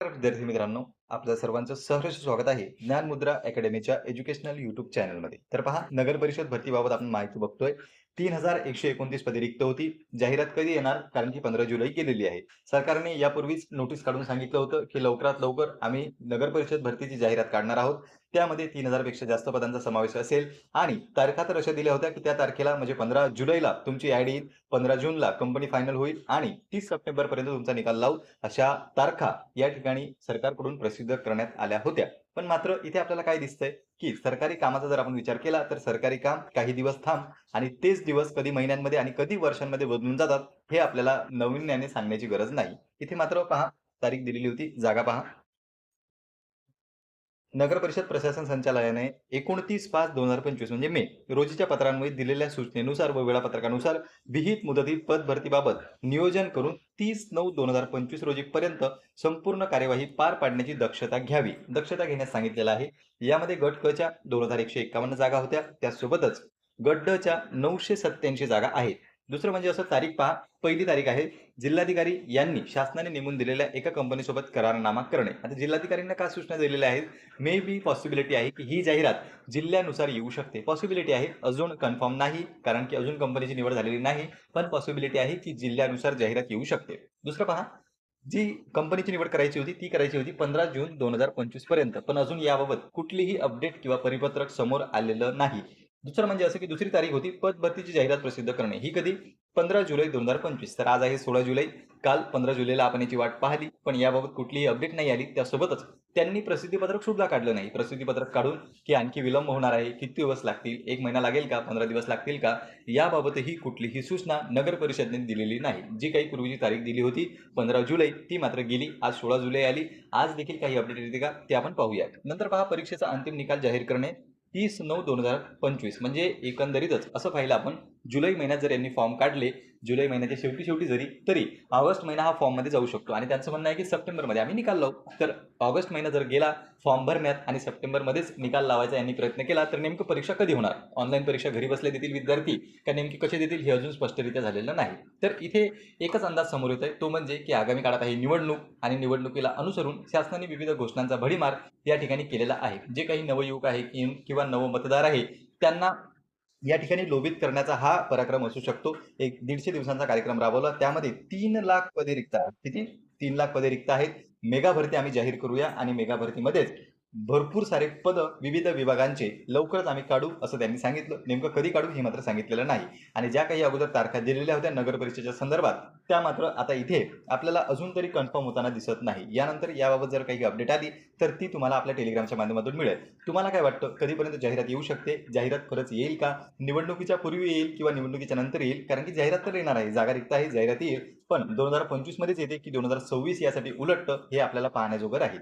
तर विद्यार्थी मित्रांनो आपल्या सर्वांचं सहर्ष स्वागत आहे ज्ञान मुद्रा अकॅडमीच्या एज्युकेशनल युट्यूब चॅनलमध्ये. तर पहा नगर परिषद भरतीबाबत आपण माहिती बघतोय. तीन हजार एकशे एकोणतीस पदे रिक्त होती. जाहिरात कधी येणार? कारण की पंधरा जुलै गेलेली आहे. सरकारने यापूर्वीच नोटीस काढून सांगितलं होतं की लवकरात लवकर आम्ही नगर परिषद भरतीची जाहिरात काढणार आहोत. त्यामध्ये तीन हजारपेक्षा जास्त पदांचा समावेश असेल. आणि तारखा तर अशा दिल्या होत्या की त्या तारखेला म्हणजे पंधरा जुलैला तुमची ऍड येईल. पंधरा जूनला कंपनी फायनल होईल. आणि तीस सप्टेंबर पर्यंत तुमचा निकाल लावू. अशा तारखा या ठिकाणी सरकारकडून प्रसिद्ध करण्यात आल्या होत्या. पण मात्र इथे आपल्याला काय दिसतंय? की सरकारी कामाचा जर आपण विचार केला तर सरकारी काम काही दिवस थांब आणि तेच दिवस कधी महिन्यांमध्ये आणि कधी वर्षांमध्ये बदलून जातात हे आपल्याला नवीन्याने सांगण्याची गरज नाही. इथे मात्र पहा तारीख दिलेली होती जागा पहा. नगर परिषद प्रशासन संचालयाने एकोणतीस पाच दोन हजार पंचवीस म्हणजे मे रोजीच्या पत्रांमध्ये दिलेल्या सूचनेनुसार व वेळापत्रकानुसार विहित मुदतीत पद भरतीबाबत नियोजन करून तीस नऊ दोन हजार पंचवीस रोजी पर्यंत संपूर्ण कार्यवाही पार पाडण्याची दक्षता घ्यावी. दक्षता घेण्यास सांगितलेलं आहे. यामध्ये गट क च्या दोन हजार एकशे एकावन्न जागा होत्या. त्यासोबतच गट ड च्या नऊशे सत्याऐंशी जागा आहेत. दुसरं म्हणजे असं तारीख पहा. पहिली तारीख आहे. जिल्हाधिकारी यांनी शासनाने नेमून दिलेल्या एका कंपनीसोबत करारनामा करणे. आता जिल्हाधिकाऱ्यांना का सूचना दिलेल्या आहेत? मे बी पॉसिबिलिटी आहे की ही जाहिरात जिल्ह्यानुसार येऊ शकते. पॉसिबिलिटी आहे अजून कन्फर्म नाही कारण की अजून कंपनीची निवड झालेली नाही. पण पॉसिबिलिटी आहे की जिल्ह्यानुसार जाहिरात येऊ शकते. दुसरं पहा. जी कंपनीची निवड करायची होती ती करायची होती पंधरा जून दोन हजार पंचवीसपर्यंत. पण अजून याबाबत कुठलीही अपडेट किंवा परिपत्रक समोर आलेलं नाही. दुसरं म्हणजे असं की दुसरी तारीख होती पद भरतीची जाहिरात प्रसिद्ध करणे. ही कधी? पंधरा जुलै दोन हजार पंचवीस. तर आज आहे सोळा जुलै. काल पंधरा जुलैला आपण याची वाट पाहिली. पण याबाबत कुठलीही अपडेट नाही आली. त्यासोबतच त्यांनी प्रसिद्धीपत्रक सुद्धा काढलं नाही. प्रसिद्धीपत्रक काढून की आणखी विलंब होणार आहे. किती दिवस लागतील? एक महिना लागेल का? पंधरा दिवस लागतील का? याबाबतही कुठलीही सूचना नगर परिषदेने दिलेली नाही. जी काही पूर्वीची तारीख दिली होती पंधरा जुलै ती मात्र गेली. आज सोळा जुलै आली. आज देखील काही अपडेट येते का? ते आपण पाहूया नंतर पहा परीक्षेचा अंतिम निकाल जाहीर करणे. तीस नऊ दोन हजार पंचवीस म्हणजे एकंदरीतच असं पाहिलं आपण जुलै महिन्यात जर यांनी फॉर्म काढले जुलै महिन्याच्या शेवटी शेवटी जरी तरी ऑगस्ट महिना हा फॉर्ममध्ये जाऊ शकतो. आणि त्यांचं म्हणणं आहे की सप्टेंबरमध्ये आम्ही निकाल लावू. तर ऑगस्ट महिना जर गेला फॉर्म भरण्यात आणि सप्टेंबरमध्येच निकाल लावायचा यांनी प्रयत्न केला तर नेमकं परीक्षा कधी होणार? ऑनलाईन परीक्षा घरी बसले देतील विद्यार्थी का नेमकी कसे देतील हे अजून स्पष्टरित्या झालेलं नाही. तर इथे एकच अंदाज समोर येत आहे तो म्हणजे की आगामी काळात आहे निवडणूक आणि निवडणुकीला अनुसरून शासनाने विविध घोषणांचा भडीमार या ठिकाणी केलेला आहे. जे काही नवयुवक आहे किंवा नवं मतदार आहे त्यांना या ठिकाणी लोभित करण्याचा हा पराक्रम असू शकतो. एक दीडशे दिवसांचा कार्यक्रम राबवला. त्यामध्ये तीन लाख पदे रिक्त किती? तीन लाख पदे रिक्त आहेत. मेगा भरती आम्ही जाहीर करूया आणि मेगा भरतीमध्येच भरपूर सारे पद विविध विभागांचे लवकरच आम्ही काढू असं त्यांनी सांगितलं. नेमकं कधी काढू हे मात्र सांगितलेलं नाही. आणि ज्या काही अगोदर तारखा दिलेल्या होत्या नगर परिषदेच्या संदर्भात त्या मात्र आता इथे आपल्याला अजून तरी कन्फर्म होताना दिसत नाही. यानंतर याबाबत जर काही अपडेट आली तर ती तुम्हाला आपल्या टेलिग्रामच्या माध्यमातून मिळेल. तुम्हाला काय वाटतं? कधीपर्यंत जाहिरात येऊ शकते? जाहिरात खरंच येईल का? निवडणुकीच्या पूर्वी येईल किंवा निवडणुकीच्या नंतर येईल? कारण की जाहिरात तर येणार आहे. जागा रिक्त आहे जाहिरात येईल. पण दोन हजार पंचवीस मध्येच येते की दोन हजार सव्वीस यासाठी उलटतं हे आपल्याला पाहण्याजोगर आहे